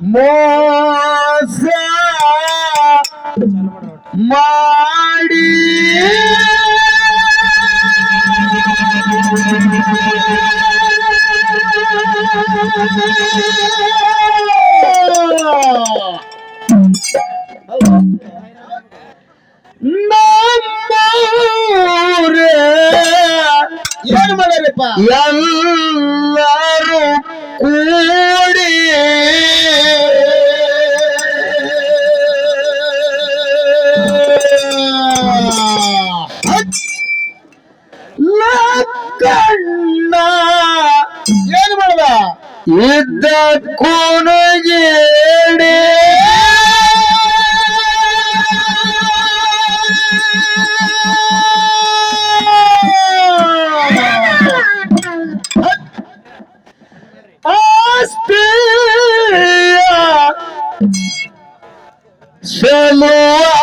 ಮೋಸ ಮಾಡಿ ನಮ್ಮೂರೇ ಏನ್ ಮಾಡ್ಯಾರಪ್ಪ ಎಲ್ಲರೂ ಕೂಡಿ ಲಕ್ಕಣ್ಣ ಏನ್ ಮಾಡ್ದ? ಇದ್ದ ಕೊನಗೇಡಿ ಆಸ್ತಿಯ ಸಲುವಾಗಿ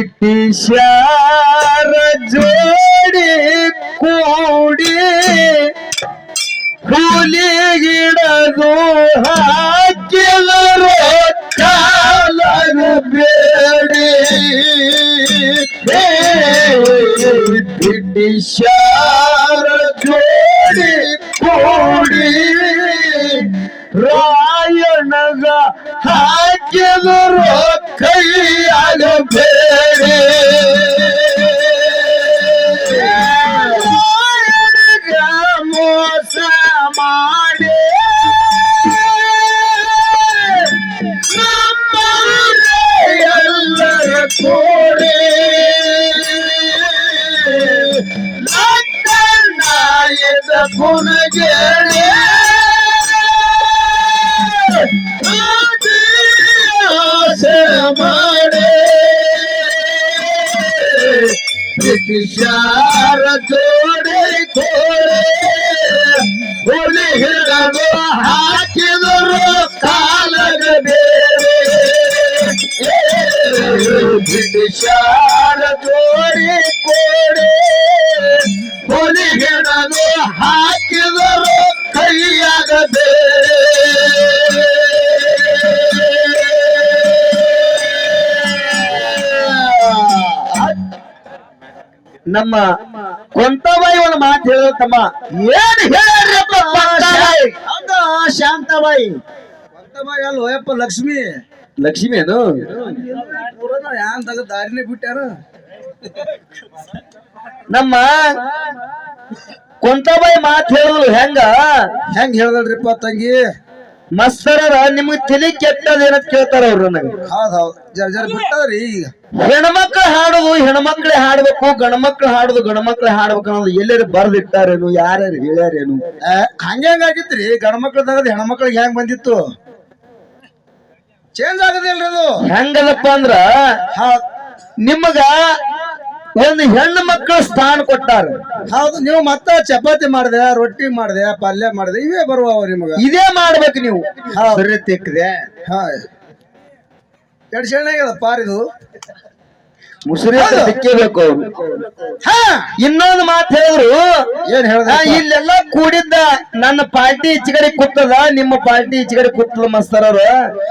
ಬ್ರಿಟಿಷರ ಜೋಡಿ ಕೂಡಿ ಹುಲಿಗಿಡದು ಹಾಕಿದರು ಕಾಲರು ಬೇಡಿ. ಬ್ರಿಟಿಷರ ಜೋಡಿ ಕೂಡಿ ರಾಯಣಗ ಹಾಕಿದರು ಕೈಯಾಗ ಬೇಡಿ ರಾಯಣಗ ಬ್ರಿಟಿಷರ ನಮ್ಮ ಕೊಂತಬಾಯಿ ಒಂದು ಮಾತು ಹೇಳುತ್ತಮ್ಮ ತಮ್ಮ ಏನ್ ಹೇಳ್ರಪ್ಪ ಕೊಂತಬಾಯಿ? ಶಾಂತಾಬಾಯಿ ಶಾಂತಾಬಾಯಿ ಅಲ್ಲ ಓಯಪ್ಪ ಲಕ್ಷ್ಮಿ? ಲಕ್ಷ್ಮಿ ಏನು? ಯಾಂತಾಗ ಯಾನ್ ತಗ ದಾರಿನೇ ಬಿಟ್ಟಾರ ನಮ್ಮ ಕೊಂತಬಾಯಿ ಮಾತು ಹೇಳಿದ್ರು ಹೆಂಗ? ಹೆಂಗ್ ಹೇಳ್ದಲ್ರಿಪ್ಪ ತಂಗಿ? ಮಸ್ತರರ ನಿಮ್ಗೆ ತಲೆ ಕೆಟ್ಟದ ಏನಂತ ಕೇಳ್ತಾರ ಅವ್ರು ನನಗೆ. ಹೌದ್ ಹೌದ್. ಜರ ಜರ ಬಿಟ್ಟದ್ರಿ ಈಗ. ಹೆಣ್ಮಕ್ಳು ಹಾಡುದು ಹೆಣ್ಮಕ್ಳೇ ಹಾಡ್ಬೇಕು ಗಂಡ್ಮಕ್ಳು ಹಾಡುದು ಗಂಡ್ಮಕ್ಳೇ ಹಾಡ್ಬೇಕು ಅನ್ನೋದು ಎಲ್ಲರೂ ಬರ್ದಿಟ್ಟಾರೇನು ಯಾರ್ಯಾರು ಹೇಳ್ಯಾರೇನು? ಆ, ಹಂಗ ಹೆಂಗ್ ಆಗಿತ್ರಿ? ಗಂಡ್ಮಕ್ಳು ತಗದ್ ಹೆಣ್ಮಕ್ಳಿಗೆ ಹೆಂಗ್ ಬಂದಿತ್ತು? ಚೇಂಜ್ ಆಗದಿಲ್ರಿ ಅದು. ಹೆಂಗದಪ್ಪ ಅಂದ್ರ ಹೌದ್. ನಿಮಗ ಒಂದು ಹೆಣ್ಣು ಮಕ್ಕಳು ಸ್ಥಾನ ಕೊಟ್ಟಾರೆ. ಹೌದು ನೀವು ಮತ್ತ ಚಪಾತಿ ಮಾಡಿದೆ ರೊಟ್ಟಿ ಮಾಡಿದೆ ಪಲ್ಯ ಮಾಡಿದೆ ಇವೇ ಬರುವವ ನಿಮಗ. ಇದೇ ಮಾಡ್ಬೇಕು ನೀವು. ಹಾ. ಎರಡ್ ಶೆಣ್ಣಾಗ್ಯದ ಪಾರಿದು. ಮುಸುರಿ ಸಿಕ್ಕೇಬೇಕು. ಇನ್ನೊಂದು ಮಾತು ಹೇಳಿದ್ರು. ಏನ್ ಹೇಳ್ದ ಇಲ್ಲೆಲ್ಲ ಕೂಡಿದ್ದ ನನ್ನ ಪಾರ್ಟಿ ಇಚ್ಗಡೆ ಕೂತದ ನಿಮ್ಮ ಪಾರ್ಟಿ ಈಚೆಗಡೆ ಕೂತದ ಮಸ್ತರವ್ರು.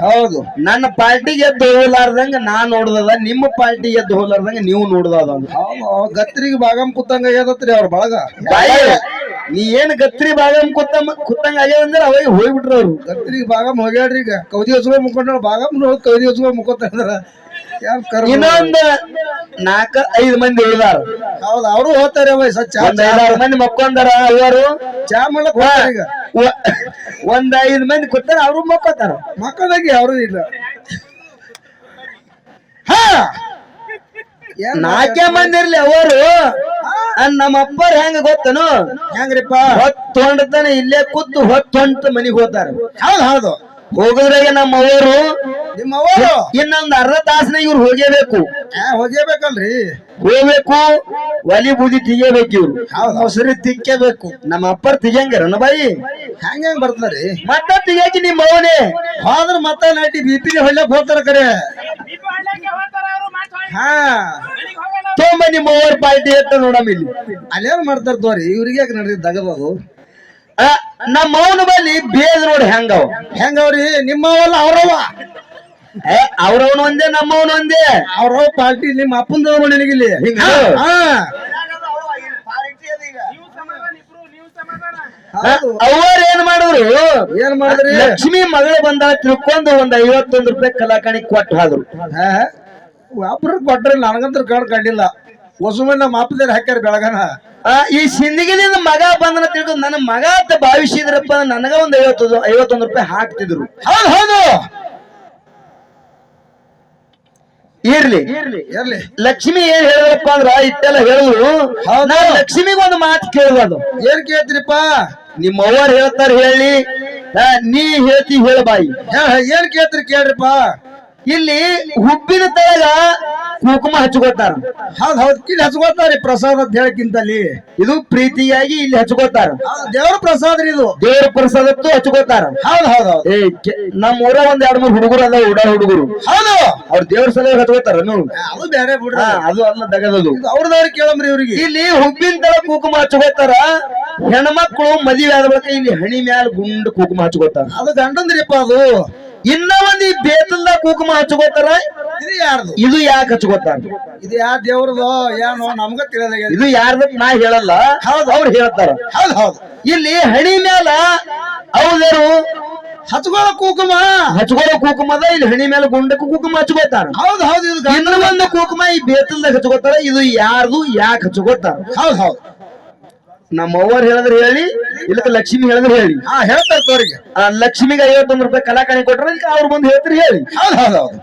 ಹೌದು. ನನ್ನ ಪಾರ್ಟಿಗೆ ಎದ್ದು ಹೋಗ್ಲಾರ್ದಂಗ ನಾ ನೋಡ್ದದ ನಿಮ್ಮ ಪಾರ್ಟಿ ಎದ್ದು ಹೋಗ್ಲಾರ್ದಂಗ ನೀವು ನೋಡ್ದದ ಗತ್ರಿಗೆ ಬಾಗಮ್ ಕೂತಂಗ ಆಗ್ಯದತ್ರಿ ಅವ್ರ ಬಳಗ. ನೀ ಏನ್ ಗತ್ರಿ ಭಾಗ ಕೂತಮ್ಮ ಕೂತಂಗ ಆಗ್ಯದಂದ್ರೆ ಅಂದ್ರೆ ಅವಾಗ ಹೋಗ್ಬಿಟ್ರ ಅವ್ರು. ಗತ್ರಿಗೆ ಬಾಗಮ್ ಹೋಗ್ಯಾಡ್ರಿ ಈಗ. ಕೌದಿ ಹಚ್ಕೊಂಡ್ ಮುಕ್ಕೊಂಡ್ರ ಹೋಗಿ ಕೌದಿ ಯಾರ್ ಕರ್ಮ ಇನ್ನೊಂದ್ ನಾಲ್ಕ ಐದ್ ಮಂದಿ ಉಳಿದಾರ ಹೌದು ಅವರು ಹೋಗ್ತಾರೆ ಒಂದ್ ಐದಾರು ಮಂದಿ ಮಕ್ಕೊಂಡಾರ ಅವರು ಚಾ ಮಾಡಕ್ ಒಂದ್ ಐದ್ ಮಂದಿ ಕೂತಾರ ಅವ್ರು ಮಕ್ಕೋತಾರ. ಮಕ್ಕಳಿಗೆ ಅವರು ಇಲ್ಲ. ನಾಲ್ಕೇ ಮಂದಿ ಇರ್ಲಿ ಅವರು. ನಮ್ಮ ಅಪ್ಪರ್ ಹೆಂಗ ಗೊತ್ತನು? ಹೆಂಗ್ರಿಪ್ಪ? ಹೊತ್ತು ಹೊಂಡತಾನೆ ಇಲ್ಲೇ ಕೂತು ಹೊತ್ತು ಹೊಂಟ ಮನಿಗ್ ಹೋತಾರ ಹೌದು ಹೌದು. ಹೋಗೋದ್ರಾಗ ನಮ್ಮ ಅವರು ನಿಮ್ಮ ಅವರು ಇನ್ನೊಂದ್ ಅರ್ಧ ತಾಸನ ಇವ್ರು ಹೋಗೇಬೇಕು. ಹೋಗೇಬೇಕಲ್ರಿ? ಹೋಗ್ಬೇಕು ಒಲಿ ಬೂದಿ ತೆಗಿಯಬೇಕು ಇವ್ರು. ಮೊಸರಿ ತಿಕ್ಕಬೇಕು. ನಮ್ಮ ಅಪ್ಪರ್ ತೆಗಿಯಂಗಾರ ಬಾಯಿ? ಹೆಂಗ ಹೆಂಗ್ ಬರ್ತದ್ರಿ? ಮತ್ತ ತೆಗಿಯಾಕಿ ನಿಮ್ಮ ಅವನೇ ಹೋದ್ರ ಮತ್ತ ನಾಟಿ ಬಿ ಪಿ ಹೊಳ್ಳಕ್ ಹೋಗ್ತಾರ ಕರೆ ಹಾ. ತೊಂಬ ನಿಮ್ಮ ಓವರ್ ಪಾರ್ಟಿ ಎತ್ತ ನೋಡಮ್ ಇಲ್ಲಿ. ಅಲ್ಲೇನ್ ಮಾಡ್ತಾರ ತೋರಿ? ಇವ್ರಿಗೆ ಯಾಕೆ ನಡೆದಿ ದಗದದು. ಆ, ನಮ್ಮ ಅವನ ಬಲ್ಲಿ ಬೇದ್ ನೋಡಿ ಹೆಂಗವ್? ಹೆಂಗವ್ರಿ? ನಿಮ್ಮವಲ್ಲ ಅವ್ರವ ಏ ಅವ್ರವನು ಒಂದೇ ನಮ್ಮವನ ಒಂದೇ. ಅವ್ರವ ಪಾರ್ಟಿ ನಿಮ್ಮ ಅಪ್ಪಂದ ನಿನಗಿಲ್ಲಿ ಹಿಂಗ? ಅವ್ರ ಏನ್ ಮಾಡಿದ್ರು? ಏನ್ ಮಾಡಿದ್ರಿ? ಲಕ್ಷ್ಮಿ ಮಗಳು ಬಂದ ತಿಳ್ಕೊಂಡು ಒಂದ್ ಐವತ್ತೊಂದು ರೂಪಾಯಿ ಕಲಾಕಣಿ ಕೊಟ್ಟು ಹಾದ್ರು ಒಬ್ರು ಕೊಟ್ರಿ ನನಗಂತ್ರ ಕಾಡ್ ಕಂಡಿಲ್ಲ. ಹೊಸ ನಮ್ಮ ಅಪ್ಪದೇ ಹಾಕ್ಯಾರ ಬೆಳಗನ. ಈ ಸಿಂದಗಿಲಿಂದ ಮಗ ಬಂದನ ತಿಳ್ಕೊಂಡು ನನ್ನ ಮಗ ಅಂತ ಭಾವಿಸಿದ್ರಪ್ಪ ನನಗ ಒಂದ್ ಐವತ್ತೊಂದು ಐವತ್ತೊಂದು ರೂಪಾಯಿ ಹಾಕ್ತಿದ್ರು. ಹೌದು ಹೌದು. ಇರ್ಲಿ. ಇರ್ಲಿ ಲಕ್ಷ್ಮಿ ಏನ್ ಹೇಳಿದ್ರಪ್ಪ ಅಂದ್ರ ಇತ್ತೆಲ್ಲ ಹೇಳಿದ್ರು. ನಾನು ಲಕ್ಷ್ಮಿಗೆ ಒಂದು ಮಾತು ಕೇಳ್ಬೋದು ಏನ್ ಕೇಳ್ತೀರಿಪ್ಪ? ನಿಮ್ಮ ಅವ್ವಾರ್ ಹೇಳ್ತಾರ ಹೇಳಿ. ನೀ ಹೇಳ್ತಿ ಹೇಳ ಬಾಯಿ. ಏನ್ ಕೇಳ್ತೀರಿ ಕೇಳ್ರಿಪ್ಪ? ಇಲ್ಲಿ ಹುಬ್ಬಿನ ತಳಗ ಕುಂಕುಮ ಹಚ್ಕೋತಾರ ಹೌದ್ ಹೌದ್ ಇಲ್ಲಿ ಹಚ್ಕೋತಾರ ಪ್ರಸಾದ ಅಂತ ಹೇಳಕ್ಕಿಂತಲ್ಲಿ ಇದು ಪ್ರೀತಿಯಾಗಿ ಇಲ್ಲಿ ಹಚ್ಕೋತಾರ ದೇವ್ರ ಪ್ರಸಾದ ಇದು. ದೇವರ ಪ್ರಸಾದಕ್ಕೂ ಹಚ್ಕೋತಾರ ಹೌದ್ ಹೌದ್ ಹೌದ್. ಏ ನಮ್ಮ ಊರ ಒಂದ್ ಎರಡ್ ಮೂರು ಹುಡುಗರು ಅಲ್ಲ ಉಡ ಹುಡುಗರು. ಹೌದು. ಅವ್ರ ದೇವ್ರ ಸಲ ಹಚ್ಕೋತಾರ ನೋಡು. ಅದು ಬೇರೆ ಬಿಡ ಅದು ಅಲ್ಲ ದಗದದು. ಇದು ಅವ್ರದವ್ರಿಗೆ ಕೇಳಮ್ರಿ ಇವ್ರಿಗೆ. ಇಲ್ಲಿ ಹುಬ್ಬಿನ ತಳ ಕುಂಕುಮ ಹಚ್ಕೋತಾರ ಹೆಣ್ಮಕ್ಳು ಮದುವೆ ಆದ ಬಳಿಕ ಇಲ್ಲಿ ಹಣಿ ಮ್ಯಾಲ ಗುಂಡು ಕುಂಕುಮ ಹಚ್ಕೋತಾರ ಅದು ಗಂಡಂದ್ರಿಪ್ಪ ಅದು. ಇನ್ನ ಒಂದ್ ಈ ಬೇತಲ್ದ ಕುಂಕುಮ ಹಚ್ಕೋತಾರ ಇದು ಯಾರ್ದು? ಇದು ಯಾಕೆ ಹಚ್ಕೋತಾರ ಇದು ಯಾ ದೇವ್ರದು? ಏನೋ ನಮ್ಗ ತಿಳಿಯದಾಗ ಇದು ಯಾರ್ದ ನಾ ಹೇಳಲ್ಲ. ಹೌದು. ಅವ್ರು ಹೇಳ್ತಾರ. ಹೌದು ಹೌದು. ಇಲ್ಲಿ ಹಣಿ ಮ್ಯಾಲ ಹೌದರು? ಹಚ್ಕೊಳ್ಳೋ ಕುಂಕುಮ. ಹಚ್ಕೊಳ್ಳೋ ಕುಂಕುಮದ ಇಲ್ಲಿ ಹಣಿ ಮೇಲೆ ಗುಂಡಕ್ಕೆ ಕುಂಕುಮ ಹಚ್ಕೋತಾರ ಹೌದು ಹೌದು ಇದು ಇನ್ನು ಒಂದು ಕುಂಕುಮ ಈ ಬೇತಲ್ದಾಗ ಹಚ್ಕೋತಾರ ಇದು ಯಾರ್ದು? ಯಾಕೆ ಹಚ್ಕೋತಾರ ಹೌದು ಹೌದ್. ನಮ್ಮ ಅವ್ವರ್ ಹೇಳಿದ್ರೆ ಹೇಳಿ ಇಲ್ಲಕ ಲಕ್ಷ್ಮಿ ಹೇಳಿದ್ರೆ ಹೇಳಿ. ಹಾ ಹೇಳ್ತಾರ ತೋರಿಗೆ. ಆ ಲಕ್ಷ್ಮಿಗೆ ಐವತ್ತೊಂದು ರೂಪಾಯಿ ಕಲಾಕಣಿ ಕೊಟ್ರೆ ಇದಕ್ಕೆ ಅವ್ರು ಬಂದು ಹೇಳ್ತಾರೆ ಹೇಳಿ. ಹೌದ್ ಹೌದು ಹೌದು.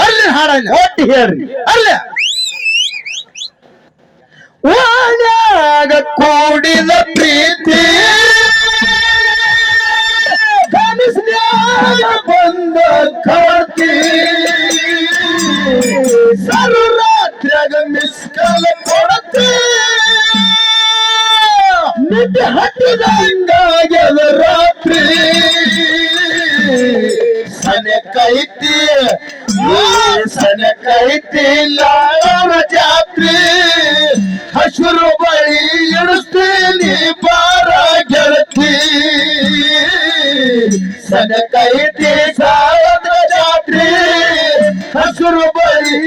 ಬರ್ಲಿ ಹಾಡ ಒಟ್ಟು ಹೇಳ್ರಿ. ಅಲ್ಲೇ ಓಣ್ಯಾಗ ಕೂಡಿದ ಪ್ರೀತಿ ಕನಸ್ನ್ಯಾಗ ಬಂದ ಕಾಡ್ತಿ. ಸರು ರಾತ್ರಿಯಾಗ ಮಿಸ್ ಕಾಲ ಕೊಡತಿ. ನಿದ್ದೆ ಹತ್ತಿದಂಗಾಗ್ಯದ ರಾತ್ರಿ ಸನೆ ಕೈತಿ ಸನೆ ಕೈತಿ ಲಾಳನ ಜಾತ್ರೆ ಹಸುರು ಬಳಿ ಇಳಿಸ್ತೀನಿ ಬಾರ ಗೆಳತಿ ಸನೆ ಕೈತಿ ಸಾವದ ಜಾತ್ರೆ ಹಸುರು ಬಳಿ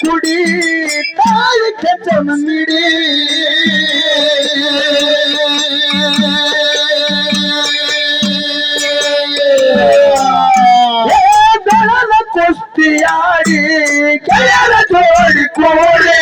ಕುಡಿ ತಾಯಿ ಕೆಚ್ಚನ ಬೆಳನ ಕುಸ್ತಿಯಾಡಿ ಕೆಳರ ಜೋಡಿ ಕೋಡಿ.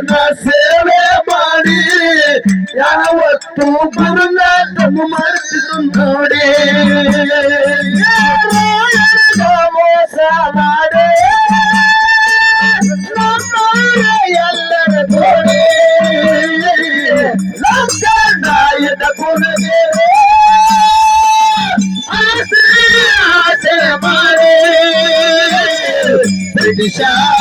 ವೀರಪ್ಪನ ಸೇವೆ ಮಾಡಿ ಯಾವತ್ತು ಗುರುನಾಥ ಮರೆತು ನೋಡಿ ರಾಯಣ್ಣ ಮೋಸ ಮಾಡಿ ನಮ್ಮವರ ಎಲ್ಲರ ತೋಡಿ ಲಂಕನಾಯದ ಕೊನೆಗೆ ಆಸೆ ಆಸೆ ಮಾಡಿ ಬ್ರಿಟಿಷಾರ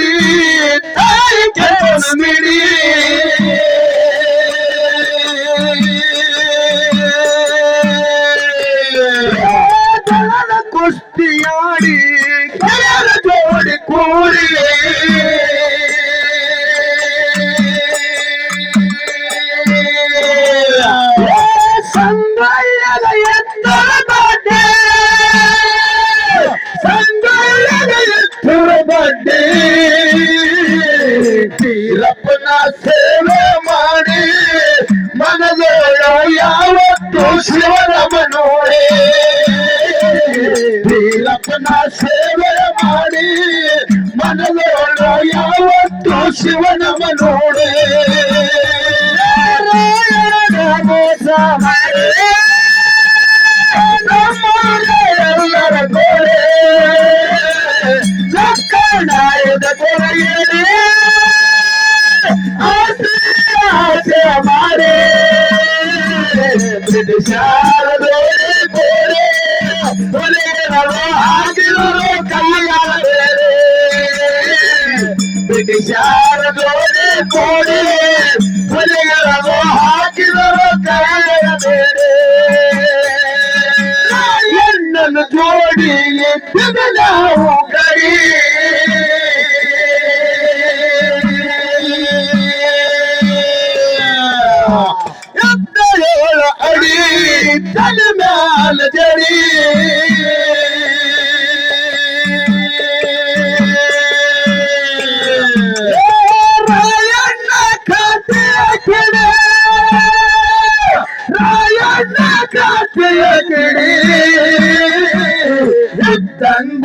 Yeah. ಸೇವೆ ಮಾಡಿ ಮನದೊಳ ಯಾವತ್ತು ಶಿವನಮನೋಡೆ ತೀರಪ್ಪನ ಸೇವೆ ಮಾಡಿ ಮನದೊಳ ಯಾವತ್ತು ಶಿವನಮನೋಡೆ ಮೋಸ ಗೋಡೆ ಗೋಡೆ ಹೊಲೆಯರವ ಹಾಕಿದರು ಕೈಯಾರ. ಬೇರೆ ಬ್ರಿಟಿಷರ ಗೋಡೆ ಗೋಡೆ ಹೊಲೆಯರವ ಹಾಕಿದರು ಕೈಯಾರ. ಬೇರೆ ಹೆಣ್ಣನ್ನು ಜೋಡಿ ಎದ್ದ ನಾವು ಮ್ಯಾಲ ಜಡಿ. ರಾಯಣ್ಣ ಖಾತೆಯ ಕಿಡಿ ರಾಯಣ್ಣ ಖಾತೆಯ ಕಿಡಿ ಎತ್ತಂಗ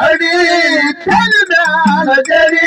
ಚೋಡಿ ಇಟ್ಟದೆ ನಾವು ಗಡಿ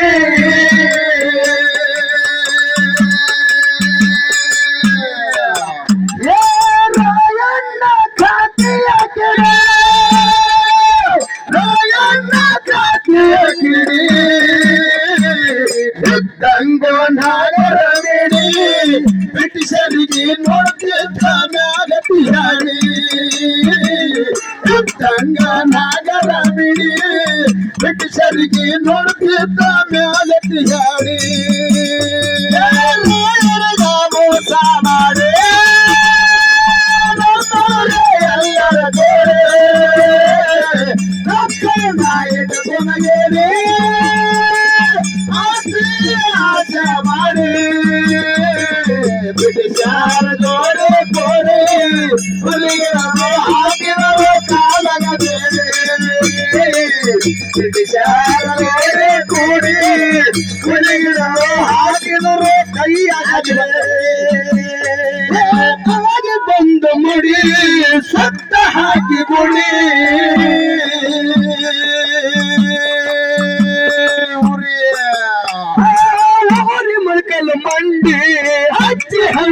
ಆಸೆ ಮಾಡಿ ಬ್ರಿಟಿಷರ ಗೋಡೆ ಗೋಡೆ ಹುಲಿಯರು ಹಾಕಿದರು ಕಾಲಗ ಬೇರೆ ಬ್ರಿಟಿಷರ ಗೋಡೆ ಕೂಡಿ ಹುಲಿಯರು ಹಾಕಿದರು ಬಂದು ಮುಡಿ ಸತ್ತ ಹಾಕಿ ಗುಡಿ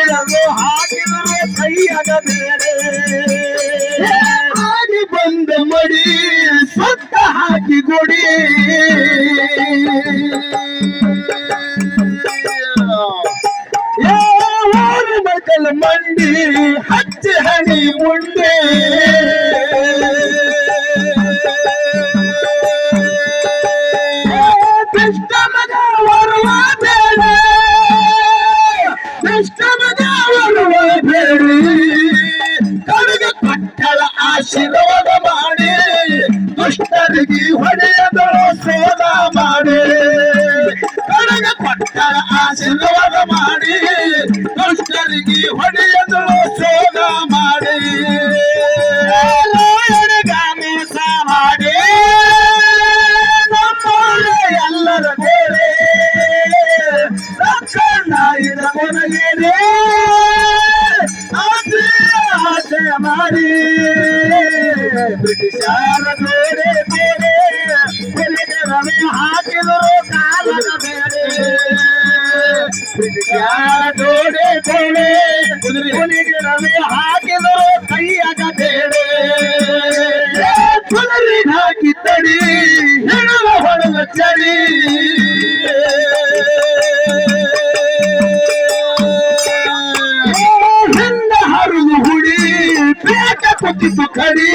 ಗಿಡವೋ ಹಾಕಿದರೆ ಕೈಯದ ಬೇರೆ ಹಾರಿ ಬಂದ ಮಡಿ ಸತ್ತ ಹಾಕಿ ಕೊಡಿ. ಮಂಡಿ ಹಚ್ಚ ಹಣಿ ಮುಂಡೆ ಕಡಗಿ ಹೊಡೆಯದಳು ಸೋದ ಮಾಡಿ. ಕಡೆಗೆ ಪಟ್ಟಣ ಆಶೀರ್ವಾದ ಮಾಡಿ. ದುಷ್ಟರಿಗೆ ಹೊಡೆಯ பத்தி துக்கடி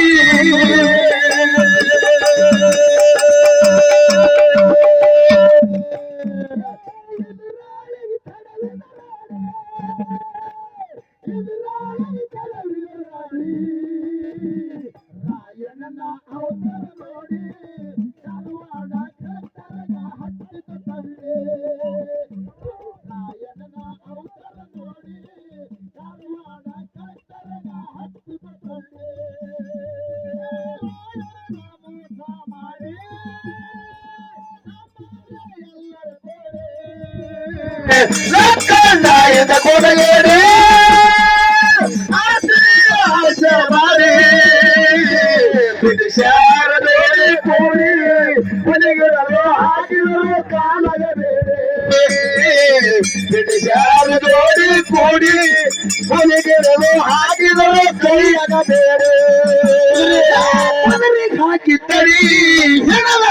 ಇದು ಶಾರದೆ ಕೋಡಿ ಮನೆಗಳಲ್ಲೋ ಹಾಡಿದರೋ ಕಾಲಗಬೇರೆ ಶಾರು ಶಾರದೋಡಿ ಕೋಡಿ ಮನೆಗಳಲ್ಲೋ ಹಾಡಿದರೋ ಕೈಯಾಗಬೇರೆ ಹಾಕಿದ್ದಡಿ ಹೆಣವ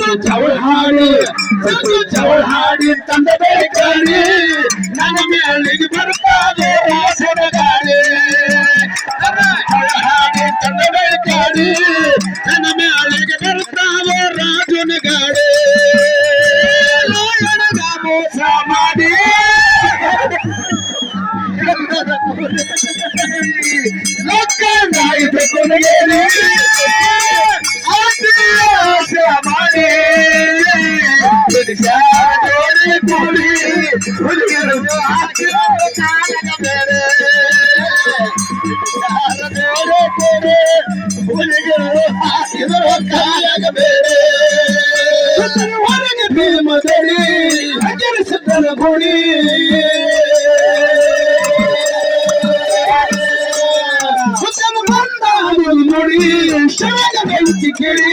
ಸತ್ತು ಚೌಳ್ ಹಾಡಿ ಸತ್ತು ಚೌಳ್ ಬೇಕಾಡಿ ನನ್ನ ಮೇಲಿಗೆ ಬರ್ತಾನೆ ಸೊಡಗಾಡಿ ಹಾಡಿ ತಂದೆ ಬೇಕಾಡಿ ಭೀಮದಡಿ ಅಜರಿಸಿದನ ಗುಡಿ ಬಂದ ನೋಡಿ ಶರಣ ಬೆಂಕಿ ಕಿಡಿ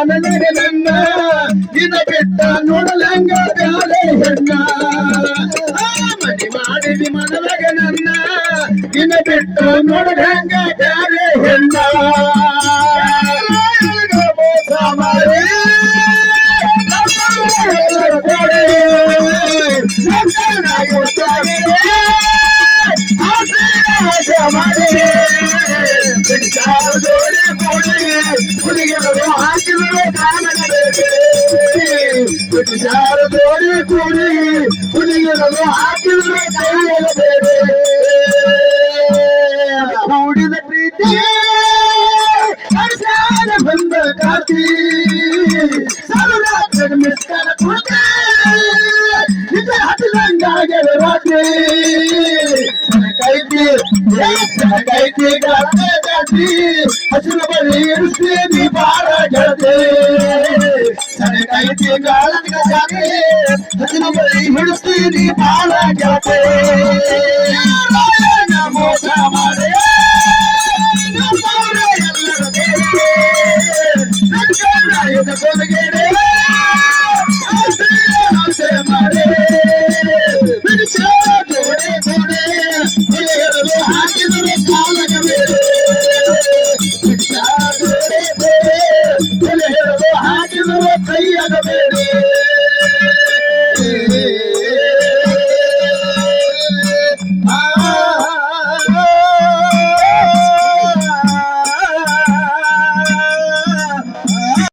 ಮನನಾಗ ನನ್ನ ಇದ ಬಿಟ್ಟ ನೋಡಲಂಗ ಬ್ಯಾಲೆ ಹೆಣ್ಣ. ಮನಿ ಮಾಡಿದಿ ಮನನಾಗ ನನ್ನ ಇದ ಬಿಟ್ಟ ನೋಡಲಂಗ ಕಟ್ಟಿ ಗಾಳದ ಜಾತೆ ಹಸಿನ ಬಳಿ ಹಿಡಿಸ್ತೀನಿ ಬಾಳ ಜಾತೆ ನಮೋ ಸಾಮ